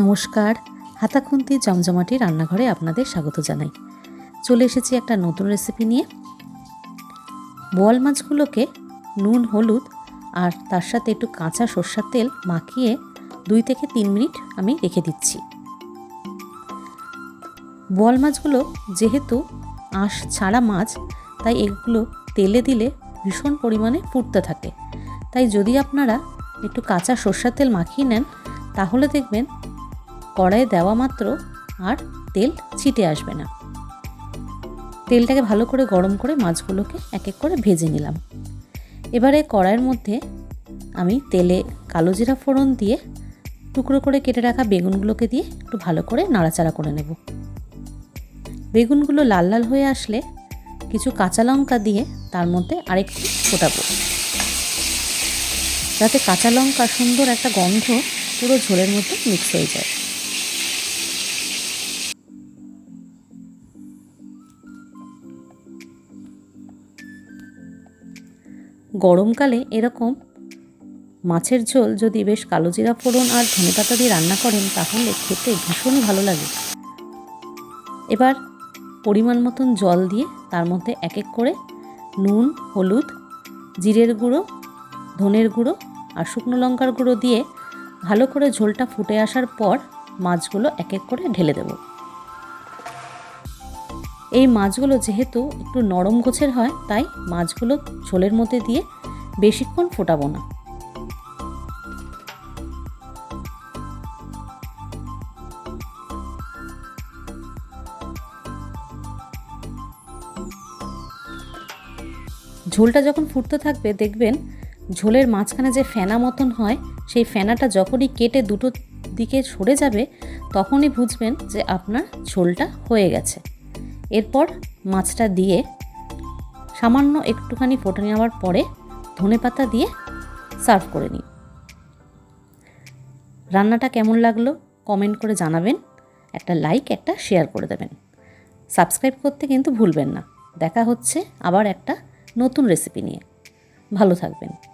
নমস্কার। হাতাখুন্তি জমজমাটি রান্নাঘরে আপনাদের স্বাগত জানাই। চলে এসেছি একটা নতুন রেসিপি নিয়ে। বোয়াল মাছগুলোকে নুন, হলুদ আর তার সাথে একটু কাঁচা সর্ষার তেল মাখিয়ে দুই থেকে তিন মিনিট আমি রেখে দিচ্ছি। বোয়াল মাছগুলো যেহেতু আঁশ ছাড়া মাছ, তাই এগুলো তেলে দিলে ভীষণ পরিমাণে ফুটতে থাকে। তাই যদি আপনারা একটু কাঁচা সর্ষার তেল মাখিয়ে নেন, তাহলে দেখবেন কড়াইয়ে দেওয়া মাত্র আর তেল ছিটে আসবে না। তেলটাকে ভালো করে গরম করে মাছগুলোকে এক এক করে ভেজে নিলাম। এবারে কড়াইয়ের মধ্যে আমি তেলে কালো জিরা ফোড়ন দিয়ে টুকরো করে কেটে রাখা বেগুনগুলোকে দিয়ে একটু ভালো করে নাড়াচাড়া করে নেব। বেগুনগুলো লাল লাল হয়ে আসলে কিছু কাঁচা লঙ্কা দিয়ে তার মধ্যে আরেকটু ফোটাবো। যাতে কাঁচা লঙ্কা সুন্দর একটা গন্ধ পুরো ঝোলের মধ্যে মিক্স হয়ে যায়। গরমকালে এরকম মাছের ঝোল যদি বেশ কালো জিরা ফোড়ন আর ধনেপাতা দিয়ে রান্না করেন, তাহলে খেতে ভীষণই ভালো লাগে। এবার পরিমাণ মতন জল দিয়ে তার মধ্যে এক এক করে নুন, হলুদ, জিরের গুঁড়ো, ধনের গুঁড়ো আর শুকনো লঙ্কার গুঁড়ো দিয়ে ভালো করে ঝোলটা ফুটে আসার পর মাছগুলো এক এক করে ঢেলে দেব। এই মাছগুলো যেহেতু একটু নরম গোছের হয়, তাই মাছগুলো ঝোলের মধ্যে দিয়ে বেশিক্ষণ ফোটাবো না। ঝোলটা যখন ফুটতে থাকবে, দেখবেন ঝোলের মাঝখানে যে ফেনা মতন হয়, সেই ফেনাটা যখনই কেটে দুটো দিকে সরে যাবে, তখনই বুঝবেন যে আপনার ঝোলটা হয়ে গেছে। এরপর মাছটা দিয়ে সামান্য একটুখানি ফোটে নেওয়ার পরে ধনে পাতা দিয়ে সার্ভ করে নিই। রান্নাটা কেমন লাগল কমেন্ট করে জানাবেন, একটা লাইক, একটা শেয়ার করে দেবেন। সাবস্ক্রাইব করতে কিন্তু ভুলবেন না। দেখা হচ্ছে আবার একটা নতুন রেসিপি নিয়ে। ভালো থাকবেন।